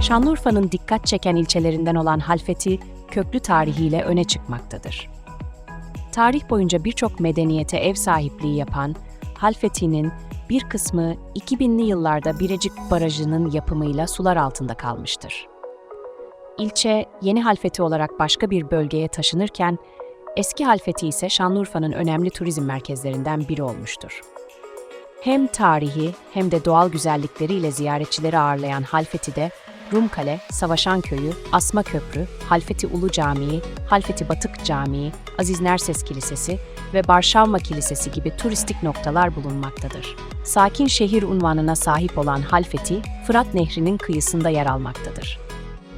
Şanlıurfa'nın dikkat çeken ilçelerinden olan Halfeti, köklü tarihiyle öne çıkmaktadır. Tarih boyunca birçok medeniyete ev sahipliği yapan Halfeti'nin bir kısmı 2000'li yıllarda Birecik Barajı'nın yapımıyla sular altında kalmıştır. İlçe, yeni Halfeti olarak başka bir bölgeye taşınırken, eski Halfeti ise Şanlıurfa'nın önemli turizm merkezlerinden biri olmuştur. Hem tarihi hem de doğal güzellikleriyle ziyaretçileri ağırlayan Halfeti'de Rumkale, Savaşan Köyü, Asma Köprü, Halfeti Ulu Camii, Halfeti Batık Camii, Aziz Nerses Kilisesi ve Barşavma Kilisesi gibi turistik noktalar bulunmaktadır. Sakin şehir unvanına sahip olan Halfeti, Fırat Nehri'nin kıyısında yer almaktadır.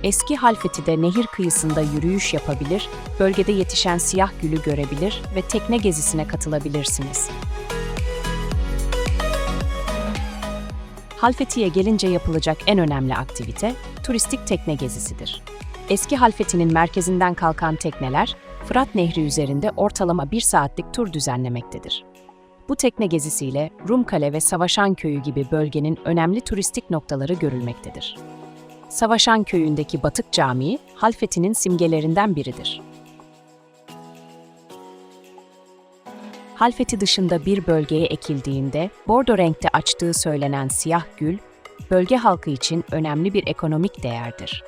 Eski Halfeti'de nehir kıyısında yürüyüş yapabilir, bölgede yetişen siyah gülü görebilir ve tekne gezisine katılabilirsiniz. Halfeti'ye gelince yapılacak en önemli aktivite turistik tekne gezisidir. Eski Halfeti'nin merkezinden kalkan tekneler Fırat Nehri üzerinde ortalama bir saatlik tur düzenlemektedir. Bu tekne gezisiyle Rumkale ve Savaşan Köyü gibi bölgenin önemli turistik noktaları görülmektedir. Savaşan Köyü'ndeki Batık Camii, Halfeti'nin simgelerinden biridir. Halfeti dışında bir bölgeye ekildiğinde bordo renkte açtığı söylenen siyah gül, bölge halkı için önemli bir ekonomik değerdir.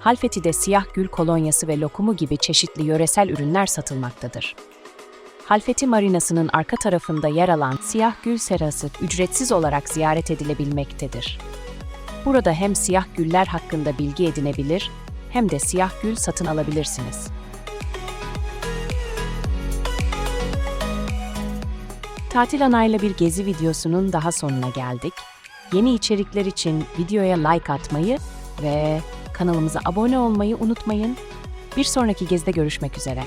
Halfeti'de siyah gül kolonyası ve lokumu gibi çeşitli yöresel ürünler satılmaktadır. Halfeti Marinası'nın arka tarafında yer alan siyah gül serası ücretsiz olarak ziyaret edilebilmektedir. Burada hem siyah güller hakkında bilgi edinebilir hem de siyah gül satın alabilirsiniz. Tatil Anayla bir gezi videosunun daha sonuna geldik. Yeni içerikler için videoya like atmayı ve kanalımıza abone olmayı unutmayın. Bir sonraki gezide görüşmek üzere.